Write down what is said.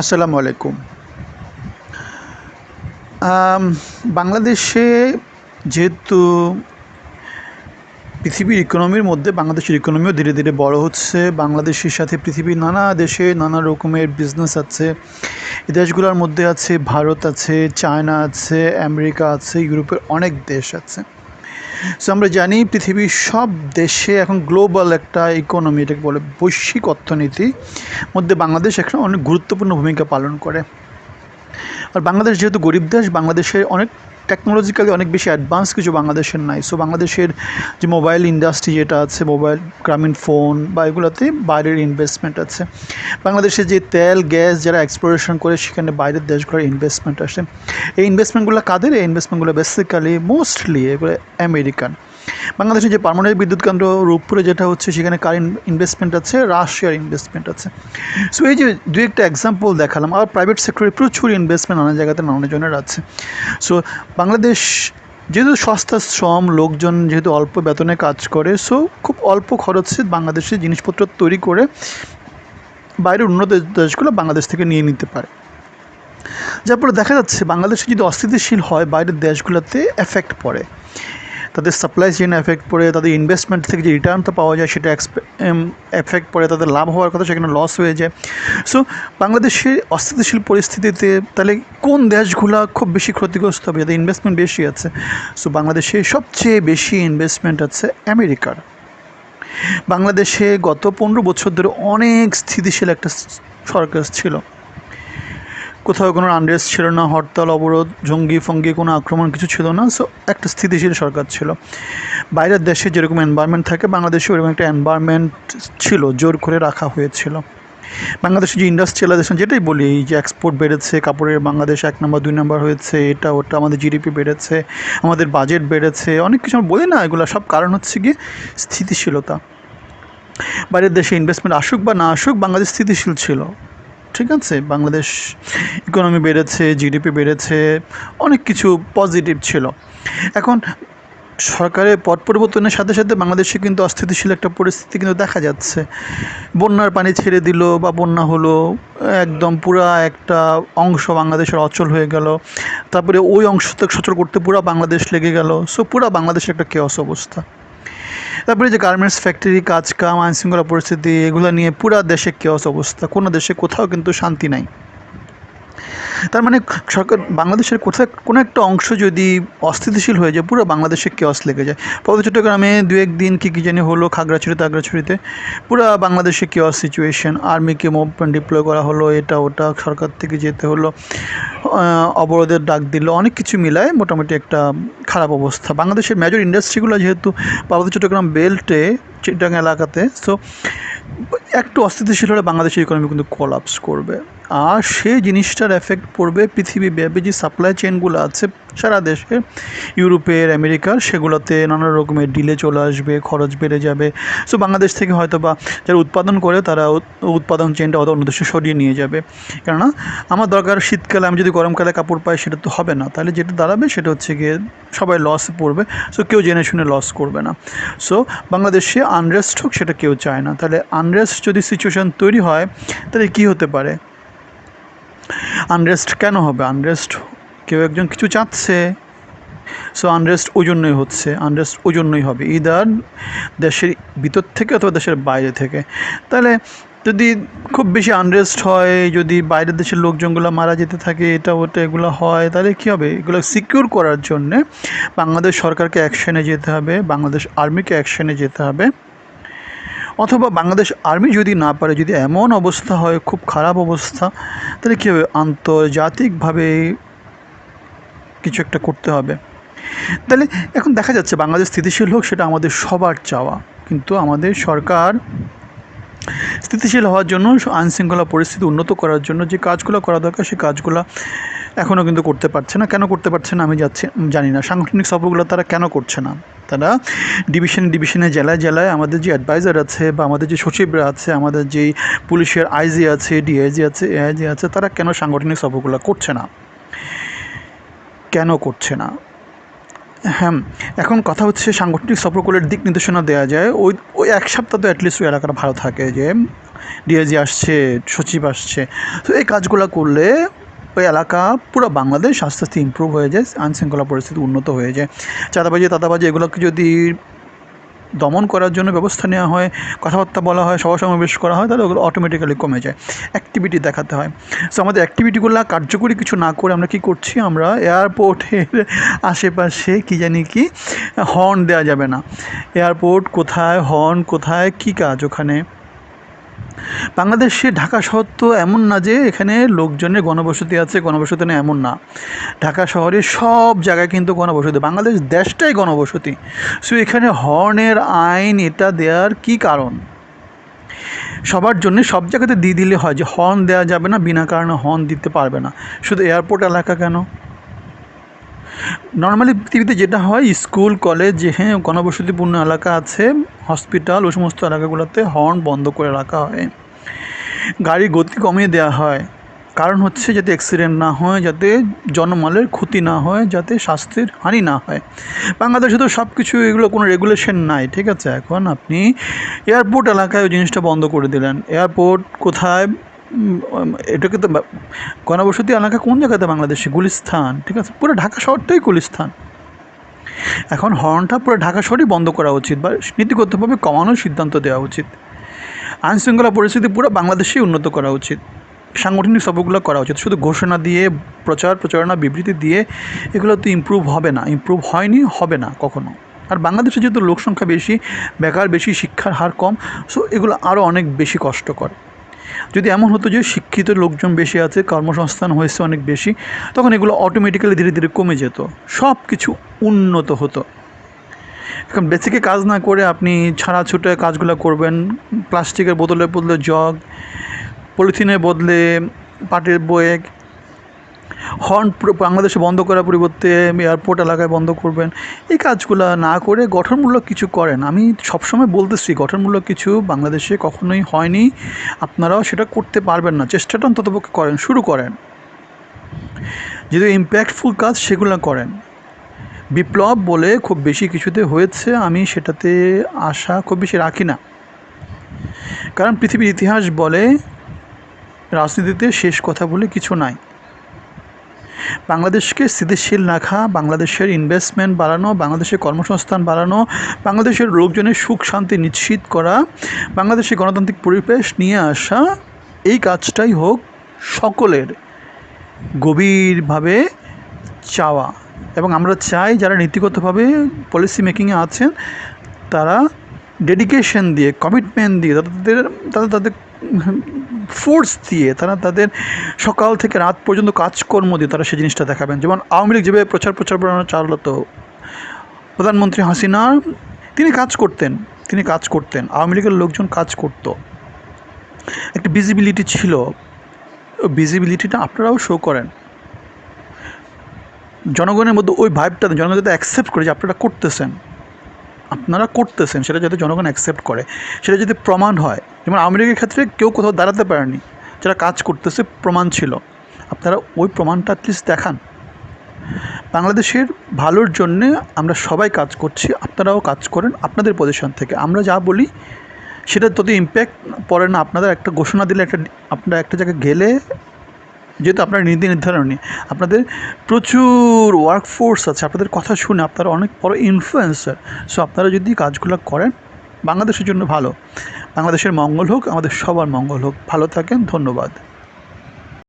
আসসালামু আলাইকুম। বাংলাদেশে যেহেতু পৃথিবীর ইকোনমির মধ্যে, বাংলাদেশের ইকোনমিও ধীরে ধীরে বড় হচ্ছে, বাংলাদেশের সাথে পৃথিবীর নানা দেশে নানা রকমের বিজনেস আছে, এই দেশগুলোর মধ্যে আছে, ভারত আছে, চায়না আছে, আমেরিকা আছে, ইউরোপের অনেক দেশ আছে। সো আমরা জানি পৃথিবীর সব দেশে এখন গ্লোবাল একটা ইকোনমি এটাকে বলে বৈশ্বিক অর্থনীতি মধ্যে বাংলাদেশ একটা অনেক গুরুত্বপূর্ণ ভূমিকা পালন করে। আর বাংলাদেশ যেহেতু গরিব দেশ, বাংলাদেশে অনেক টেকনোলজিক্যালি অনেক বেশি অ্যাডভান্স কিছু বাংলাদেশের নাই। সো বাংলাদেশের যে মোবাইল ইন্ডাস্ট্রি যেটা আছে মোবাইল গ্রামীণ ফোন বা এগুলোতে বাইরের ইনভেস্টমেন্ট আছে। বাংলাদেশে যে তেল, গ্যাস যারা এক্সপ্লোরেশন করে, সেখানে বাইরের দেশগুলোর ইনভেস্টমেন্ট আসে। এই ইনভেস্টমেন্টগুলো কাদের? এই ইনভেস্টমেন্টগুলো বেসিক্যালি মোস্টলি এগুলো আমেরিকান বাংলাদেশে যে পারমানেন্ট বিদ্যুৎ কেন্দ্র রূপপুরে যেটা হচ্ছে, সেখানে কার ইনভেস্টমেন্ট আছে রাশিয়ার ইনভেস্টমেন্ট আছে। সো এই যে দু একটা এক্সাম্পল দেখালাম, আর প্রাইভেট সেক্টরে প্রচুর ইনভেস্টমেন্ট নানা জায়গাতে নানা জনের আছে। সো বাংলাদেশ যেহেতু সস্তা শ্রম, লোকজন যেহেতু অল্প বেতনে কাজ করে সো খুব অল্প খরচে বাংলাদেশে জিনিসপত্র তৈরি করে বাইরের উন্নত দেশগুলো বাংলাদেশ থেকে নিয়ে নিতে পারে। যার ফলে দেখা যাচ্ছে, বাংলাদেশে যদি অস্থিতিশীল হয়, বাইরের দেশগুলোতে এফেক্ট পড়ে। তাদের সাপ্লাই চেইন এফেক্ট পড়ে, তাদের ইনভেস্টমেন্ট থেকে যে রিটার্নটা পাওয়া যায় সেটা এফেক্ট পড়ে, তাদের লাভ হওয়ার কথা সেখানে লস হয়ে যায়। সো বাংলাদেশের অস্থিতিশীল পরিস্থিতিতে তাহলে কোন দেশগুলো খুব বেশি ক্ষতিগ্রস্ত হবে? যাদের ইনভেস্টমেন্ট বেশি আছে। সো বাংলাদেশে সবচেয়ে বেশি ইনভেস্টমেন্ট আছে আমেরিকার। বাংলাদেশে গত পনেরো বছর ধরে অনেক স্থিতিশীল একটা সরকার ছিল। কোথাও কোনো আনরেস্ট ছিল না, হরতাল, অবরোধ, জঙ্গি, ফঙ্গি কোনো আক্রমণ কিছু ছিল না সো একটা স্থিতিশীল সরকার ছিল। বাইরের দেশে যেরকম এনভায়রনমেন্ট থাকে বাংলাদেশে ওরকম একটা এনভায়রনমেন্ট ছিল, জোর করে রাখা হয়েছিল। বাংলাদেশে যে ইন্ডাস্ট্রিয়ালাইজেশন যেটাই বলি যে এক্সপোর্ট বেড়েছে, কাপড়ের বাংলাদেশ এক নম্বর দুই নম্বর হয়েছে, এটা, ওটা, আমাদের জিডিপি বেড়েছে, আমাদের বাজেট বেড়েছে, অনেক কিছু আমরা বলি না এগুলো, সব কারণ হচ্ছে গিয়ে স্থিতিশীলতা। বাইরের দেশে ইনভেস্টমেন্ট আসুক বা না আসুক, বাংলাদেশ স্থিতিশীল ছিল। ঠিক আছে, বাংলাদেশ ইকোনমি বেড়েছে জিডিপি বেড়েছে, অনেক কিছু পজিটিভ ছিল। এখন সরকারের পট পরিবর্তনের সাথে সাথে বাংলাদেশে কিন্তু অস্থিতিশীল একটা পরিস্থিতি কিন্তু দেখা যাচ্ছে। বন্যার পানি ছেড়ে দিল বা বন্যা হলো, একদম পুরা একটা অংশ বাংলাদেশের অচল হয়ে গেল। তারপরে ওই অংশ থেকে সচল করতে পুরো বাংলাদেশ লেগে গেল। সো পুরো বাংলাদেশের একটা কেয়স অবস্থা। তারপরে যে গার্মেন্টস ফ্যাক্টরি কাজ কাম, আইনশৃঙ্খলা পরিস্থিতি, এগুলো নিয়ে পুরা দেশে কেউ অবস্থা। কোনো দেশে কোথাও কিন্তু শান্তি নাই। তার মানে সরকার বাংলাদেশের কোথাও কোনো একটা অংশ যদি অস্থিতিশীল হয়ে যায়, পুরো বাংলাদেশে কেয়স লেগে যায়। পদ চট্টগ্রামে দু একদিন কী কী জানি হলো খাগড়াছড়ি তাগড়াছড়িতে পুরো বাংলাদেশে কেয়স সিচুয়েশন আর্মিকে মুভমেন্ট ডিপ্লয় করা হলো, এটা ওটা, সরকার থেকে যেতে হলো অবরোধের ডাক দিল, অনেক কিছু মিলায় মোটামুটি একটা খারাপ অবস্থা। বাংলাদেশের মেজর ইন্ডাস্ট্রিগুলো যেহেতু পার্বত্য চট্টগ্রাম বেল্টে চিটাং এলাকাতে সো একটু অস্থিতিশীল হলে বাংলাদেশের ইকোনমি কিন্তু কোলাপস করবে। আর সেই জিনিসটার এফেক্ট পড়বে পৃথিবীব্যাপী যে সাপ্লাই চেনগুলো আছে, সারা দেশে, ইউরোপের, আমেরিকার, সেগুলোতে নানা রকমের ডিলে চলে আসবে, খরচ বেড়ে যাবে। সো বাংলাদেশ থেকে হয়তো বা যারা উৎপাদন করে, তারা উৎপাদন চেনটা হয়তো অন্য দেশে সরিয়ে নিয়ে যাবে। কেননা, আমার দরকার শীতকালে আমি যদি গরমকালে কাপড় পাই, সেটা তো হবে না। তাহলে যেটা দাঁড়াবে, সেটা হচ্ছে গিয়ে সবাই লস পড়বে। সো কেউ জেনে শুনে লস করবে না। সো বাংলাদেশে আনরেস্ট হোক, সেটা কেউ চায় না। তাহলে আনরেস্ট যদি সিচুয়েশান তৈরি হয়, তাহলে কী হতে পারে? আনরেস্ট কেন হবে? আনরেস্ট কেউ একজন কিছু চাচ্ছে সো আনরেস্ট ওই জন্যই হচ্ছে আনরেস্ট ওই জন্যই হবে। ইদার দেশের ভিতর থেকে অথবা দেশের বাইরে থেকে। তাহলে যদি খুব বেশি আনরেস্ট হয়, যদি বাইরের দেশের লোকজনগুলো মারা যেতে থাকে, এটা ওটা এগুলো হয়, তাহলে কী হবে? এগুলো সিকিউর করার জন্যে বাংলাদেশ সরকারকে অ্যাকশনে যেতে হবে, বাংলাদেশ আর্মিকে অ্যাকশনে যেতে হবে। অথবা বাংলাদেশ আর্মি যদি না পারে, যদি এমন অবস্থা হয়, খুব খারাপ অবস্থা, তাহলে কী হবে? আন্তর্জাতিকভাবে কিছু একটা করতে হবে। তাহলে এখন দেখা যাচ্ছে বাংলাদেশ স্থিতিশীল হোক, সেটা আমাদের সবার চাওয়া। কিন্তু আমাদের সরকার স্থিতিশীল হওয়ার জন্য, আইনশৃঙ্খলা পরিস্থিতি উন্নত করার জন্য যে কাজগুলো করা দরকার সেই কাজগুলো এখনও কিন্তু করতে পারছে না। কেন করতে পারছে না আমি যাচ্ছি, জানি না। সাংগঠনিক সফরগুলো তারা কেন করছে না? তারা ডিভিশন ডিভিশনে, জেলায় জেলায় আমাদের যে অ্যাডভাইজার আছে বা আমাদের যে সচিবরা আছে, আমাদের যেই পুলিশের আইজি আছে ডিআইজি আছে এআইজি আছে, তারা কেন সাংগঠনিক সফরগুলো করছে না? কেন করছে না? হ্যাঁ এখন কথা হচ্ছে সাংগঠনিক সফরগুলোর দিক নির্দেশনা দেওয়া যায়, ওই ওই এক সপ্তাহ তো অ্যাটলিস্ট ওই এলাকাটা ভালো থাকে যে ডিআইজি আসছে, সচিব আসছে। তো এই কাজগুলো করলে ওই এলাকা পুরো বাংলাদেশ আস্তে ইম্প্রুভ হয়ে যায়, আইনশৃঙ্খলা পরিস্থিতি উন্নত হয়ে যায়। চাঁদাবাজি তাতাবাজি এগুলোকে যদি দমন করার জন্য ব্যবস্থা নেওয়া হয়, কথাবার্তা বলা হয় সভা সমাবেশ করা হয়, তাহলে ওগুলো অটোমেটিক্যালি কমে যায় অ্যাক্টিভিটি দেখাতে হয়। সো আমাদের অ্যাক্টিভিটিগুলো কার্যকরী কিছু না করে আমরা কি করছি? আমরা এয়ারপোর্টের আশেপাশে কি জানি কি হর্ন দেওয়া যাবে না। এয়ারপোর্ট কোথায় হর্ন কোথায়, কি কাজ ওখানে? বাংলাদেশে ঢাকা শহর তো এমন না যে এখানে লোকজনের গণবসতি আছে, গণবসতি না এমন না। ঢাকা শহরে সব জায়গায় কিন্তু গণবসতি। বাংলাদেশ দেশটাই গণবসতি। সো এখানে হর্নের আইন এটা দেওয়ার কি কারণ? সবার জন্য সব জায়গাতে দিয়ে দিলে হয় যে হর্ন দেওয়া যাবে না, বিনা কারণে হর্ন দিতে পারবে না। শুধু এয়ারপোর্ট এলাকা কেন? নর্মালি পৃথিবীতে যেটা হয়, স্কুল, কলেজ হ্যাঁ গণবসতিপূর্ণ এলাকা আছে হসপিটাল ওই সমস্ত এলাকাগুলোতে হর্ন বন্ধ করে রাখা হয়। গাড়ির গতি কমিয়ে দেওয়া হয়। কারণ হচ্ছে যাতে অ্যাক্সিডেন্ট না হয়, যাতে জনমালের ক্ষতি না হয়, যাতে স্বাস্থ্যের হানি না হয়। বাংলাদেশে তো সব কিছু এগুলো কোনো রেগুলেশন নাই, ঠিক আছে? এখন আপনি এয়ারপোর্ট এলাকায় ওই জিনিসটা বন্ধ করে দিলেন। এয়ারপোর্ট কোথায়? এটাকে তো গণবসতি এলাকা কোন জায়গাতে? বাংলাদেশে? গুলিস্থান ঠিক আছে? পুরো ঢাকা শহরটাই গুলিস্তান। এখন হর্নটা পুরো ঢাকা শহরই বন্ধ করা উচিত বা নীতিগতভাবে কমানোর সিদ্ধান্ত দেওয়া উচিত। আইনশৃঙ্খলা পরিস্থিতি পুরো বাংলাদেশেই উন্নত করা উচিত। সাংগঠনিক সবগুলো করা উচিত। শুধু ঘোষণা দিয়ে, প্রচার, প্রচারণা, বিবৃতি দিয়ে এগুলো তো ইমপ্রুভ হবে না। ইমপ্রুভ হয়নি, হবে না কখনো। আর বাংলাদেশে যেহেতু লোকসংখ্যা বেশি, বেকার বেশি, শিক্ষার হার কম সো এগুলো আরও অনেক বেশি কষ্টকর। যদি এমন হতো যে শিক্ষিত লোকজন বেশি আছে, কর্মসংস্থান হয়েছে অনেক বেশি, তখন এগুলো অটোমেটিক্যালি ধীরে ধীরে কমে যেত। সব কিছু উন্নত হতো। এখন বেসিকে কাজ না করে আপনি ছাড়া ছুটে কাজগুলো করবেন, প্লাস্টিকের বোতলে বদলে জগ, পলিথিনের বদলে পাটের বয়েক হর্ন বাংলাদেশে বন্ধ করার পরিবর্তে এয়ারপোর্ট এলাকায় বন্ধ করবেন। এই কাজগুলো না করে গঠনমূলক কিছু করেন। আমি সবসময় বলতেছি, গঠনমূলক কিছু বাংলাদেশে কখনোই হয়নি। আপনারাও সেটা করতে পারবেন না। চেষ্টাটা অন্ততপক্ষে করেন, শুরু করেন। যদি ইম্প্যাক্টফুল কাজ সেগুলো করেন। বিপ্লব বলে খুব বেশি কিছুতে হয়েছে, আমি সেটাতে আশা খুব বেশি রাখি না। কারণ পৃথিবীর ইতিহাস বলে, রাজনীতিতে শেষ কথা বলে কিছু নাই। বাংলাদেশকে স্থিতিশীল রাখা, বাংলাদেশের ইনভেস্টমেন্ট বাড়ানো, বাংলাদেশের কর্মসংস্থান বাড়ানো, বাংলাদেশের লোকজনের সুখ শান্তি নিশ্চিত করা বাংলাদেশে গণতান্ত্রিক পরিবেশ নিয়ে আসা, এই কাজটাই হোক সকলের গভীরভাবে চাওয়া। এবং আমরা চাই যারা নীতিগতভাবে পলিসি মেকিংয়ে আছেন, তারা ডেডিকেশন দিয়ে কমিটমেন্ট দিয়ে, তাদের তাদের তাদের ফোর্স দিয়ে তারা তাদের সকাল থেকে রাত পর্যন্ত কাজকর্ম দিয়ে তারা সেই জিনিসটা দেখাবেন। যেমন আওয়ামী লীগ যেভাবে প্রচার প্রচার প্রচারণা চালাতো প্রধানমন্ত্রী হাসিনা, তিনি কাজ করতেন, তিনি কাজ করতেন, আওয়ামী লীগের লোকজন কাজ করতো। একটা ভিজিবিলিটি ছিল। ভিজিবিলিটিটা আপনারাও শো করেন। জনগণের মধ্যে ওই ভাইবটা জনগণ যাতে অ্যাকসেপ্ট করে যে আপনারা করতেছেন। আপনারা করতেছেন, সেটা যাতে জনগণ অ্যাকসেপ্ট করে। সেটা যদি প্রমাণ হয়, যেমন লীগের ক্ষেত্রে কেউ কোথাও দাঁড়াতে পারেনি, যারা কাজ করতেছে প্রমাণ ছিল। আপনারা ওই প্রমাণটা অ্যাটলিস্ট দেখান। বাংলাদেশের ভালোর জন্যে আমরা সবাই কাজ করছি, আপনারাও কাজ করেন আপনাদের পজিশন থেকে। আমরা যা বলি সেটা তত ইম্প্যাক্ট পড়ে না আপনাদের একটা ঘোষণা দিলে একটা, আপনারা একটা জায়গায় গেলে যেহেতু আপনার নীতি নির্ধারণী, আপনাদের প্রচুর ওয়ার্ক ফোর্স আছে, আপনাদের কথা শুনে আপনারা অনেক বড়ো ইনফ্লুয়েন্সার সো আপনারা যদি কাজগুলো করেন, বাংলাদেশের জন্য ভালো। বাংলাদেশের মঙ্গল হোক, আমাদের সবার মঙ্গল হোক। ভালো থাকেন, ধন্যবাদ।